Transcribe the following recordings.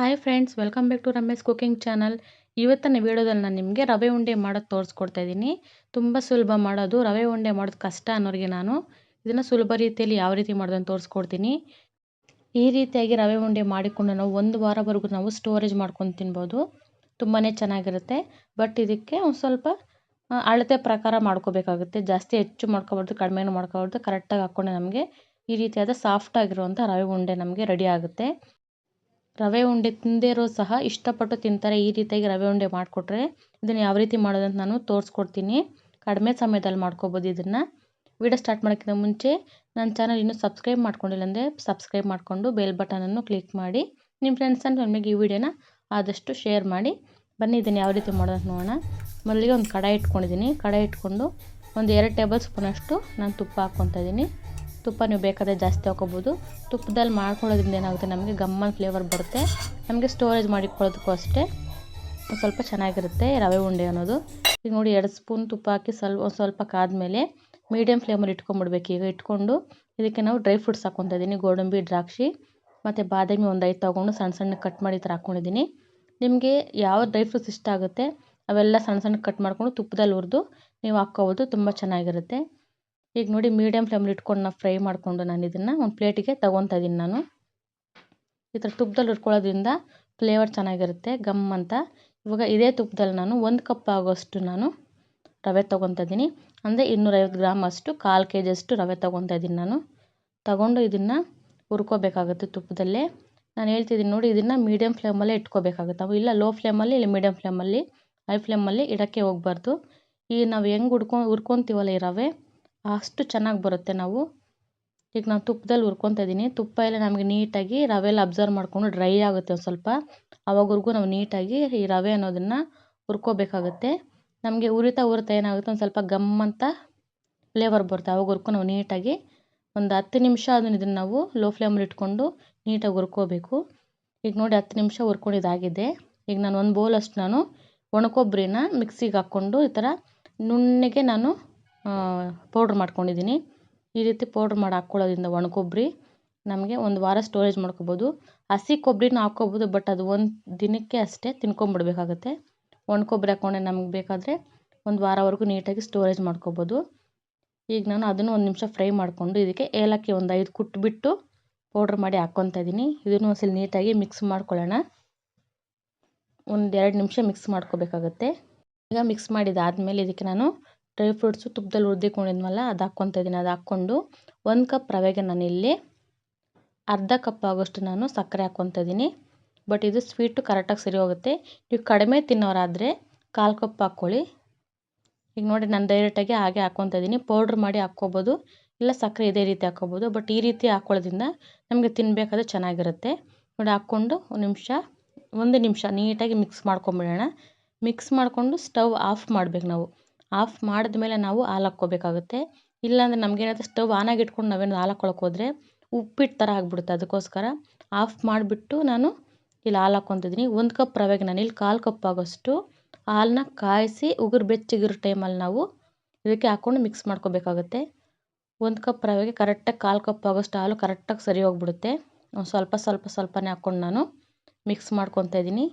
Hi friends welcome back to Ramesh cooking channel ಇವತ್ತಿನ ವೀಡಿಯೋದಲ್ಲಿ ನಾನು ನಿಮಗೆ ರವೆ ಉಂಡೆ ಮಾಡೋದು ತೋರಿಸ್ಕೊಡ್ತಾ ಇದ್ದೀನಿ ತುಂಬ ಸುಲಭ ಮಾಡೋದು, ರವೆ ಉಂಡೆ ಮಾಡೋದು ಕಷ್ಟ ಅನ್ನೋರಿಗೆ ನಾನು. ಇದನ್ನು ಸುಲಭ ರೀತಿಯಲ್ಲಿ ಯಾವ ರೀತಿ ಮಾಡೋದನ್ನು ತೋರಿಸ್ಕೊಡ್ತೀನಿ. ಈ ರೀತಿಯಾಗಿ ರವೆ ಉಂಡೆ ಮಾಡಿಕೊಂಡು ನಾವು ಒಂದು ವಾರವರೆಗೂ ನಾವು ಸ್ಟೋರೇಜ್ ಮಾಡ್ಕೊಂಡು ತಿನ್ಬೋದು. ತುಂಬಾ ಚೆನ್ನಾಗಿರುತ್ತೆ. ಬಟ್ ಇದಕ್ಕೆ ಒಂದು ಸ್ವಲ್ಪ ಅಳತೆ ಪ್ರಕಾರ ಮಾಡ್ಕೋಬೇಕಾಗುತ್ತೆ. ಜಾಸ್ತಿ ಹೆಚ್ಚು ಮಾಡ್ಕೊಬಾರ್ದು, ಕಡಿಮೆನೂ ಮಾಡ್ಕೋಬಾರ್ದು. ಕರೆಕ್ಟಾಗಿ ಹಾಕ್ಕೊಂಡೆ ನಮಗೆ ಈ ರೀತಿಯಾದ ಸಾಫ್ಟ್ ಆಗಿರುವಂಥ ರವೆ ಉಂಡೆ ನಮಗೆ ರೆಡಿ ಆಗುತ್ತೆ. ರವೆ ಉಂಡೆ ತಿನ್ನದೇ ಸಹ ಇಷ್ಟಪಟ್ಟು ತಿಂತಾರೆ. ಈ ರೀತಿಯಾಗಿ ರವೆ ಉಂಡೆ ಮಾಡಿಕೊಟ್ರೆ ಇದನ್ನು ಯಾವ ರೀತಿ ಮಾಡೋದಂತ ನಾನು ತೋರಿಸ್ಕೊಡ್ತೀನಿ. ಕಡಿಮೆ ಸಮಯದಲ್ಲಿ ಮಾಡ್ಕೊಬೋದು ಇದನ್ನು. ವಿಡಿಯೋ ಸ್ಟಾರ್ಟ್ ಮಾಡೋಕ್ಕಿಂತ ಮುಂಚೆ ನನ್ನ ಚಾನಲ್ ಇನ್ನೂ ಸಬ್ಸ್ಕ್ರೈಬ್ ಮಾಡ್ಕೊಂಡಿಲ್ಲ ಅಂದರೆ ಸಬ್ಸ್ಕ್ರೈಬ್ ಮಾಡಿಕೊಂಡು ಬೆಲ್ ಬಟನನ್ನು ಕ್ಲಿಕ್ ಮಾಡಿ. ನಿಮ್ಮ ಫ್ರೆಂಡ್ಸ್ ಆ್ಯಂಡ್ ಫ್ಯಾಮಿಲಿಗೆ ಈ ವಿಡಿಯೋನ ಆದಷ್ಟು ಶೇರ್ ಮಾಡಿ. ಬನ್ನಿ ಇದನ್ನು ಯಾವ ರೀತಿ ಮಾಡೋದಂತ ನೋಡೋಣ. ಮೊದಲಿಗೆ ಒಂದು ಕಡಾಯಿ ಇಟ್ಕೊಂಡಿದ್ದೀನಿ. ಕಡಾಯಿ ಇಟ್ಕೊಂಡು ಒಂದು ಎರಡು ಟೇಬಲ್ ಸ್ಪೂನಷ್ಟು ನಾನು ತುಪ್ಪ ಹಾಕ್ಕೊತಾ ಇದ್ದೀನಿ. ತುಪ್ಪ ನೀವು ಬೇಕಾದರೆ ಜಾಸ್ತಿ ಹಾಕೋಬೋದು. ತುಪ್ಪದಲ್ಲಿ ಮಾಡ್ಕೊಳ್ಳೋದ್ರಿಂದ ಏನಾಗುತ್ತೆ, ನಮಗೆ ಗಮ್ಮನ್ ಫ್ಲೇವರ್ ಬರುತ್ತೆ. ನಮಗೆ ಸ್ಟೋರೇಜ್ ಮಾಡಿಕೊಳ್ಳೋದಕ್ಕೂ ಅಷ್ಟೇ. ಸ್ವಲ್ಪ ಚೆನ್ನಾಗಿರುತ್ತೆ ರವೆ ಉಂಡೆ ಅನ್ನೋದು. ಈಗ ನೋಡಿ ಎರಡು ಸ್ಪೂನ್ ತುಪ್ಪ ಹಾಕಿ ಸ್ವಲ್ಪ ಸ್ವಲ್ಪ ಕಾದ್ಮೇಲೆ ಮೀಡಿಯಮ್ ಫ್ಲೇಮಲ್ಲಿ ಇಟ್ಕೊಂಡ್ಬಿಡ್ಬೇಕು. ಈಗ ಇಟ್ಕೊಂಡು ಇದಕ್ಕೆ ನಾವು ಡ್ರೈ ಫ್ರೂಟ್ಸ್ ಹಾಕ್ಕೊತಾ ಇದ್ದೀನಿ ಗೋಡಂಬಿ, ದ್ರಾಕ್ಷಿ ಮತ್ತು ಬಾದಾಮಿ ಒಂದು ಐದು ತೊಗೊಂಡು ಸಣ್ಣ ಸಣ್ಣ ಕಟ್ ಮಾಡಿ ಥರ ಹಾಕ್ಕೊಂಡಿದ್ದೀನಿ ನಿಮಗೆ ಯಾವ ಡ್ರೈ ಫ್ರೂಟ್ಸ್ ಇಷ್ಟ ಆಗುತ್ತೆ, ಅವೆಲ್ಲ ಸಣ್ಣ ಸಣ್ಣ ಕಟ್ ಮಾಡಿಕೊಂಡು ತುಪ್ಪದಲ್ಲಿ ಹುರಿದು ನೀವು ಹಾಕ್ಕೋಬೋದು. ತುಂಬ ಚೆನ್ನಾಗಿರುತ್ತೆ. ಈಗ ನೋಡಿ ಮೀಡಿಯಮ್ ಫ್ಲೇಮಲ್ಲಿ ಇಟ್ಕೊಂಡು ನಾನು ಫ್ರೈ ಮಾಡಿಕೊಂಡು ನಾನು ಇದನ್ನು ಒಂದು ಪ್ಲೇಟಿಗೆ ತಗೊತಾ ಇದ್ದೀನಿ ನಾನು. ಈ ಥರ ತುಪ್ಪದಲ್ಲಿ ಹುರ್ಕೊಳ್ಳೋದ್ರಿಂದ ಫ್ಲೇವರ್ ಚೆನ್ನಾಗಿರುತ್ತೆ ಗಮ್ ಅಂತ. ಇವಾಗ ಇದೇ ತುಪ್ಪದಲ್ಲಿ ನಾನು ಒಂದು ಕಪ್ ಆಗೋಷ್ಟು ನಾನು ರವೆ ತೊಗೊತಾ ಇದ್ದೀನಿ ಅಂದರೆ ಇನ್ನೂರೈವತ್ತು ಗ್ರಾಮ್ ಅಷ್ಟು ಕಾಲು ಕೆ ಜಿಯಷ್ಟು ರವೆ ತೊಗೊತಾ ಇದ್ದೀನಿ ನಾನು. ತಗೊಂಡು ಇದನ್ನು ಹುರ್ಕೋಬೇಕಾಗುತ್ತೆ ತುಪ್ಪದಲ್ಲೇ ನಾನು ಹೇಳ್ತಿದ್ದೀನಿ ನೋಡಿ ಇದನ್ನು ಮೀಡಿಯಮ್ ಫ್ಲೇಮಲ್ಲೇ ಇಟ್ಕೋಬೇಕಾಗುತ್ತೆ. ಅವು ಇಲ್ಲ ಲೋ ಫ್ಲೇಮಲ್ಲಿ ಇಲ್ಲ ಮೀಡಿಯಮ್ ಫ್ಲೇಮಲ್ಲಿ ಹೈ ಫ್ಲೇಮಲ್ಲಿ ಇಡೋಕ್ಕೆ ಹೋಗ್ಬಾರ್ದು. ಈ ನಾವು ಹೆಂಗೆ ಹುಡ್ಕೊ, ಹುರ್ಕೊತೀವಲ್ಲ ಈ ರವೆ? ಅಷ್ಟು ಚೆನ್ನಾಗಿ ಬರುತ್ತೆ ನಾವು. ಈಗ ನಾನು ತುಪ್ಪದಲ್ಲಿ ಹುರ್ಕೊತಾ ಇದ್ದೀನಿ. ತುಪ್ಪ ಎಲ್ಲ ನಮಗೆ ನೀಟಾಗಿ ರವೆ ಎಲ್ಲ ಅಬ್ಸರ್ವ್ ಮಾಡಿಕೊಂಡು ಡ್ರೈ ಆಗುತ್ತೆ ಒಂದು ಸ್ವಲ್ಪ. ಅವಾಗವರೆಗೂ ನಾವು ನೀಟಾಗಿ ಈ ರವೆ ಅನ್ನೋದನ್ನು ಹುರ್ಕೋಬೇಕಾಗತ್ತೆ. ನಮಗೆ ಉರಿತಾ ಉರಿತಾ ಏನಾಗುತ್ತೆ ಒಂದು ಸ್ವಲ್ಪ ಗಮ್ ಅಂತ ಫ್ಲೇವರ್ ಬರುತ್ತೆ. ಅವಾಗವರೆಗೂ ನಾವು ನೀಟಾಗಿ ಒಂದು ಹತ್ತು ನಿಮಿಷ ಅದನ್ನು ಇದನ್ನು ನಾವು ಲೋ ಫ್ಲೇಮಲ್ಲಿ ಇಟ್ಕೊಂಡು ನೀಟಾಗಿ ಹುರ್ಕೋಬೇಕು. ಈಗ ನೋಡಿ ಹತ್ತು ನಿಮಿಷ ಹುರ್ಕೊಂಡಿದ್ದಾಗಿದೆ ಈಗ ನಾನು ಒಂದು ಬೌಲಷ್ಟು ನಾನು ಒಣಕೊಬ್ಬರಿನ ಮಿಕ್ಸಿಗೆ ಹಾಕ್ಕೊಂಡು ಈ ಥರ ನುಣ್ಣಗೆ ನಾನು ಪೌಡ್ರ್ ಮಾಡ್ಕೊಂಡಿದ್ದೀನಿ. ಈ ರೀತಿ ಪೌಡ್ರ್ ಮಾಡಿ ಹಾಕ್ಕೊಳ್ಳೋದ್ರಿಂದ ಒಣ ಕೊಬ್ಬರಿ ನಮಗೆ ಒಂದು ವಾರ ಸ್ಟೋರೇಜ್ ಮಾಡ್ಕೊಬೋದು. ಹಸಿ ಕೊಬ್ಬರಿನ ಹಾಕ್ಕೊಬೋದು ಬಟ್ ಅದು ಒಂದು ದಿನಕ್ಕೆ ಅಷ್ಟೇ ತಿನ್ಕೊಂಬಿಡ್ಬೇಕಾಗತ್ತೆ. ಒಣ ಕೊಬ್ಬರಿ ಹಾಕ್ಕೊಂಡ್ರೆ ನಮ್ಗೆ ಬೇಕಾದರೆ ಒಂದು ವಾರವರೆಗೂ ನೀಟಾಗಿ ಸ್ಟೋರೇಜ್ ಮಾಡ್ಕೊಬೋದು. ಈಗ ನಾನು ಅದನ್ನು ಒಂದು ನಿಮಿಷ ಫ್ರೈ ಮಾಡಿಕೊಂಡು ಇದಕ್ಕೆ ಏಲಕ್ಕಿ ಒಂದು ಐದು ಕುಟ್ಬಿಟ್ಟು ಪೌಡ್ರ್ ಮಾಡಿ ಹಾಕ್ಕೊತಾ ಇದ್ದೀನಿ ಇದನ್ನು ಒಂದ್ಸಲ ನೀಟಾಗಿ ಮಿಕ್ಸ್ ಮಾಡ್ಕೊಳ್ಳೋಣ. ಒಂದು ಎರಡು ನಿಮಿಷ ಮಿಕ್ಸ್ ಮಾಡ್ಕೋಬೇಕಾಗತ್ತೆ. ಈಗ ಮಿಕ್ಸ್ ಮಾಡಿದಾದ್ಮೇಲೆ ಇದಕ್ಕೆ ನಾನು ಡ್ರೈ ಫ್ರೂಟ್ಸು ತುಪ್ಪದಲ್ಲಿ ಹುರಿದಿಕೊಂಡಿದ್ನಲ್ಲ, ಅದು ಹಾಕ್ಕೊತ ಇದ್ದೀನಿ ಅದು ಹಾಕ್ಕೊಂಡು ಒಂದು ಕಪ್ ರವೆಗೆ ನಾನು ಇಲ್ಲಿ ಅರ್ಧ ಕಪ್ ಆಗೋಷ್ಟು ನಾನು ಸಕ್ಕರೆ ಹಾಕ್ಕೊತ ಇದ್ದೀನಿ ಬಟ್ ಇದು ಸ್ವೀಟು ಕರೆಕ್ಟಾಗಿ ಸರಿ ಹೋಗುತ್ತೆ. ನೀವು ಕಡಿಮೆ ತಿನ್ನೋರಾದರೆ ಕಾಲು ಕಪ್ ಹಾಕ್ಕೊಳ್ಳಿ. ಈಗ ನೋಡಿ ನಾನು ಡೈರೆಕ್ಟಾಗಿ ಹಾಗೆ ಹಾಕ್ಕೊತ ಇದ್ದೀನಿ ಪೌಡ್ರ್ ಮಾಡಿ ಹಾಕ್ಕೋಬೋದು. ಇಲ್ಲ ಸಕ್ಕರೆ ಇದೇ ರೀತಿ ಹಾಕ್ಕೋಬೋದು. ಬಟ್ ಈ ರೀತಿ ಹಾಕ್ಕೊಳ್ಳೋದ್ರಿಂದ ನಮಗೆ ತಿನ್ನಬೇಕಾದ್ರೆ ಚೆನ್ನಾಗಿರುತ್ತೆ. ನೋಡಿ ಹಾಕ್ಕೊಂಡು ಒಂದು ನಿಮಿಷ ಒಂದು ನಿಮಿಷ ನೀಟಾಗಿ ಮಿಕ್ಸ್ ಮಾಡ್ಕೊಂಬಿಡೋಣ. ಮಿಕ್ಸ್ ಮಾಡಿಕೊಂಡು ಸ್ಟವ್ ಆಫ್ ಮಾಡ್ಬೇಕು ನಾವು. ಆಫ್ ಮಾಡಿದ್ಮೇಲೆ ನಾವು ಹಾಲು ಹಾಕ್ಕೋಬೇಕಾಗುತ್ತೆ. ಇಲ್ಲಾಂದರೆ ನಮಗೇನಾಗುತ್ತೆ ಸ್ಟವ್ ಆನಾಗಿ ಇಟ್ಕೊಂಡು ನಾವೇನು ಹಾಲು ಹಾಕ್ಕೊಳಕ್ಕೆ ಹೋದರೆ ಉಪ್ಪಿಟ್ಟು ಥರ ಆಗಿಬಿಡುತ್ತೆ ಅದಕ್ಕೋಸ್ಕರ. ಆಫ್ ಮಾಡಿಬಿಟ್ಟು ನಾನು ಇಲ್ಲಿ ಹಾಲು ಹಾಕ್ಕೊತಿದ್ದೀನಿ. ಒಂದು ಕಪ್ ರವೆಗೆ ನಾನು ಇಲ್ಲಿ ಕಾಲು ಕಪ್ ಆಗೋಷ್ಟು ಹಾಲನ್ನ ಕಾಯಿಸಿ ಉಗುರು ಬೆಚ್ಚಗಿರೋ ಟೈಮಲ್ಲಿ ನಾವು ಇದಕ್ಕೆ ಹಾಕ್ಕೊಂಡು ಮಿಕ್ಸ್ ಮಾಡ್ಕೋಬೇಕಾಗುತ್ತೆ. ಒಂದು ಕಪ್ ರವೆಗೆ ಕರೆಕ್ಟಾಗಿ ಕಾಲು ಕಪ್ ಆಗೋಷ್ಟು ಹಾಲು ಕರೆಕ್ಟಾಗಿ ಸರಿ ಹೋಗ್ಬಿಡುತ್ತೆ. ಸ್ವಲ್ಪ ಸ್ವಲ್ಪ ಸ್ವಲ್ಪನೇ ಹಾಕ್ಕೊಂಡು ನಾನು ಮಿಕ್ಸ್ ಮಾಡ್ಕೊತಾ ಇದ್ದೀನಿ.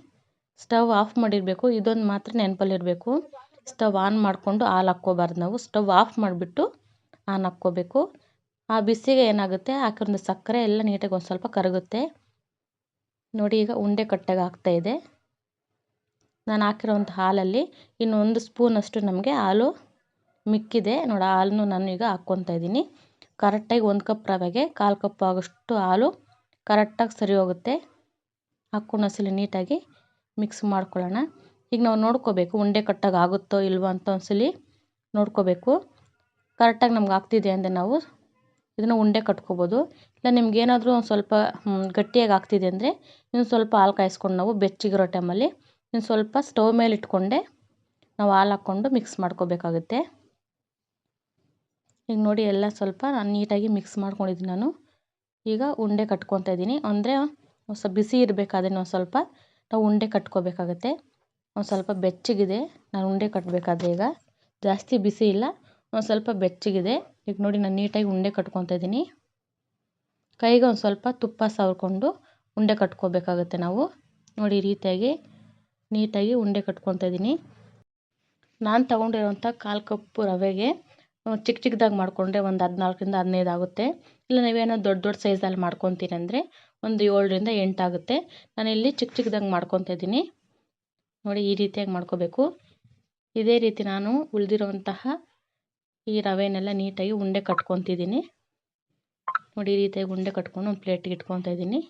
ಸ್ಟವ್ ಆಫ್ ಮಾಡಿರಬೇಕು. ಇದೊಂದು ಮಾತ್ರ ನೆನಪಲ್ಲಿರಬೇಕು. ಸ್ಟವ್ ಆನ್ ಮಾಡಿಕೊಂಡು ಹಾಲು ಹಾಕ್ಕೋಬಾರ್ದು ನಾವು. ಸ್ಟವ್ ಆಫ್ ಮಾಡಿಬಿಟ್ಟು ಆನ್ ಹಾಕ್ಕೋಬೇಕು. ಆ ಬಿಸಿಗೆ ಏನಾಗುತ್ತೆ? ಹಾಕಿರೋ ಸಕ್ಕರೆ ಎಲ್ಲ ನೀಟಾಗಿ ಒಂದು ಸ್ವಲ್ಪ ಕರಗುತ್ತೆ. ನೋಡಿ, ಈಗ ಉಂಡೆ ಕಟ್ಟಾಗಿ ಆಗ್ತಾಯಿದೆ ನಾನು ಹಾಕಿರೋಂಥ ಹಾಲಲ್ಲಿ ಇನ್ನೊಂದು ಸ್ಪೂನಷ್ಟು ನಮಗೆ ಹಾಲು ಮಿಕ್ಕಿದೆ. ನೋಡಿ ಹಾಲನ್ನು ನಾನು ಈಗ ಹಾಕ್ಕೊತಾ ಇದ್ದೀನಿ. ಕರೆಕ್ಟಾಗಿ ಒಂದು ಕಪ್ ರವೆಗೆ ಕಾಲು ಕಪ್ ಆಗೋಷ್ಟು ಹಾಲು ಕರೆಕ್ಟಾಗಿ ಸರಿ ಹೋಗುತ್ತೆ ಹಾಕ್ಕೊಂಡು ಒಂದ್ಸಲ ನೀಟಾಗಿ ಮಿಕ್ಸ್ ಮಾಡ್ಕೊಳ್ಳೋಣ. ಈಗ ನಾವು ನೋಡ್ಕೋಬೇಕು ಉಂಡೆ ಕಟ್ಟಾಗಿ ಆಗುತ್ತೋ ಇಲ್ವೋ ಅಂತ ಒಂದ್ಸಲಿ ನೋಡ್ಕೋಬೇಕು. ಕರೆಕ್ಟಾಗಿ ನಮ್ಗೆ ಆಗ್ತಿದೆ ಅಂದರೆ ನಾವು ಇದನ್ನು ಉಂಡೆ ಕಟ್ಕೋಬೋದು. ಇಲ್ಲ ನಿಮ್ಗೆ ಏನಾದರೂ ಒಂದು ಸ್ವಲ್ಪ ಗಟ್ಟಿಯಾಗಿ ಆಗ್ತಿದೆ ಅಂದರೆ ಇನ್ನು ಸ್ವಲ್ಪ ಹಾಲು ಕಾಯಿಸ್ಕೊಂಡು ನಾವು ಬೆಚ್ಚಿಗಿರೋ ಟೈಮಲ್ಲಿ ಇನ್ನು ಸ್ವಲ್ಪ ಸ್ಟವ್ ಮೇಲೆ ಇಟ್ಕೊಂಡೆ ನಾವು ಹಾಲು ಹಾಕ್ಕೊಂಡು ಮಿಕ್ಸ್ ಮಾಡ್ಕೋಬೇಕಾಗುತ್ತೆ. ಈಗ ನೋಡಿ ಎಲ್ಲ ಸ್ವಲ್ಪ ನಾನು ನೀಟಾಗಿ ಮಿಕ್ಸ್ ಮಾಡ್ಕೊಂಡಿದ್ದೀನಿ ನಾನು. ಈಗ ಉಂಡೆ ಕಟ್ಕೊತಾ ಇದ್ದೀನಿ. ಅಂದರೆ ಸ್ವಲ್ಪ ಬಿಸಿ ಇರಬೇಕಾದ್ರೆ ಒಂದು ಸ್ವಲ್ಪ ನಾವು ಉಂಡೆ ಕಟ್ಕೋಬೇಕಾಗತ್ತೆ. ಒಂದು ಸ್ವಲ್ಪ ಬೆಚ್ಚಗಿದೆ. ನಾನು ಉಂಡೆ ಕಟ್ಟಬೇಕಾದ್ರೆ ಈಗ. ಜಾಸ್ತಿ ಬಿಸಿ ಇಲ್ಲ. ಒಂದು ಸ್ವಲ್ಪ ಬೆಚ್ಚಗಿದೆ. ಈಗ ನೋಡಿ ನಾನು ನೀಟಾಗಿ ಉಂಡೆ ಕಟ್ಕೊತಾ ಇದ್ದೀನಿ. ಕೈಗೆ ಒಂದು ಸ್ವಲ್ಪ ತುಪ್ಪ ಸವರ್ಕೊಂಡು ಉಂಡೆ ಕಟ್ಕೋಬೇಕಾಗುತ್ತೆ ನಾವು. ನೋಡಿ ರೀತಿಯಾಗಿ ನೀಟಾಗಿ ಉಂಡೆ ಕಟ್ಕೊತಾ ಇದ್ದೀನಿ. ನಾನು ತೊಗೊಂಡಿರೋಂಥ ಕಾಲು ಕಪ್ಪು ರವೆಗೆ ಚಿಕ್ಕ ಚಿಕ್ಕದಾಗಿ ಮಾಡಿಕೊಂಡ್ರೆ ಒಂದು ಹದಿನಾಲ್ಕರಿಂದ ಹದಿನೈದು ಆಗುತ್ತೆ. ಇಲ್ಲ ನೀವೇನೋ ದೊಡ್ಡ ದೊಡ್ಡ ಸೈಜಲ್ಲಿ ಮಾಡ್ಕೊತೀನಿ ಅಂದರೆ ಒಂದು ಏಳರಿಂದ ಎಂಟಾಗುತ್ತೆ ನಾನಿಲ್ಲಿ ಚಿಕ್ಕ ಚಿಕ್ಕದಾಗಿ ಮಾಡ್ಕೊತಾ ಇದ್ದೀನಿ. ನೋಡಿ ಈ ರೀತಿಯಾಗಿ ಮಾಡ್ಕೋಬೇಕು. ಇದೇ ರೀತಿ ನಾನು ಉಳಿದಿರುವಂತಹ ಈ ರವೆನೆಲ್ಲ ನೀಟಾಗಿ ಉಂಡೆ ಕಟ್ಕೊತಿದ್ದೀನಿ. ನೋಡಿ ಈ ರೀತಿಯಾಗಿ ಉಂಡೆ ಕಟ್ಕೊಂಡು ಒಂದು ಪ್ಲೇಟಿಗೆ ಇಟ್ಕೊತಾ ಇದ್ದೀನಿ.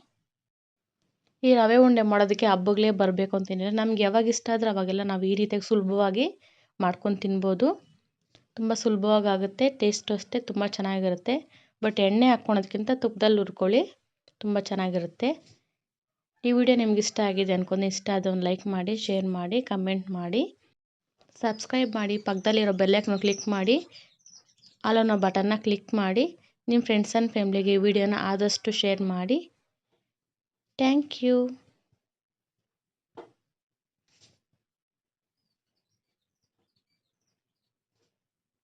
ಈ ರವೆ ಉಂಡೆ ಮಾಡೋದಕ್ಕೆ ಹಬ್ಬಗಳೇ ಬರಬೇಕು ಅಂತೇನಿಲ್ಲ ನಮ್ಗೆ ಯಾವಾಗ ಇಷ್ಟ ಆದರೆ ಅವಾಗೆಲ್ಲ ನಾವು ಈ ರೀತಿಯಾಗಿ ಸುಲಭವಾಗಿ ಮಾಡ್ಕೊಂಡು ತಿನ್ಬೋದು. ತುಂಬ ಸುಲಭವಾಗಿ ಆಗುತ್ತೆ, ಟೇಸ್ಟು ಅಷ್ಟೇ ತುಂಬ ಚೆನ್ನಾಗಿರುತ್ತೆ. ಬಟ್ ಎಣ್ಣೆ ಹಾಕ್ಕೊಳೋದ್ಕಿಂತ ತುಪ್ಪದಲ್ಲಿ ಹುರ್ಕೊಳ್ಳಿ, ತುಂಬ ಚೆನ್ನಾಗಿರುತ್ತೆ. ಈ ವಿಡಿಯೋ ನಿಮ್ಗೆ ಇಷ್ಟ ಆಗಿದೆ ಅನ್ಕೊಂಡು, ಇಷ್ಟ ಆದ ಒಂದು ಲೈಕ್ ಮಾಡಿ ಶೇರ್ ಮಾಡಿ ಕಮೆಂಟ್ ಮಾಡಿ. ಸಬ್ಸ್ಕ್ರೈಬ್ ಮಾಡಿ, ಪಕ್ಕದಲ್ಲಿರೋ ಬೆಲ್ಲೈಕನ್ನ ಕ್ಲಿಕ್ ಮಾಡಿ. ಅಲ್ಲೋ ಬಟನ್ನ ಕ್ಲಿಕ್ ಮಾಡಿ. ನಿಮ್ಮ ಫ್ರೆಂಡ್ಸ್ ಆ್ಯಂಡ್ ಫ್ಯಾಮ್ಲಿಗೆ ಈ ವಿಡಿಯೋನ ಆದಷ್ಟು ಶೇರ್ ಮಾಡಿ. Thank you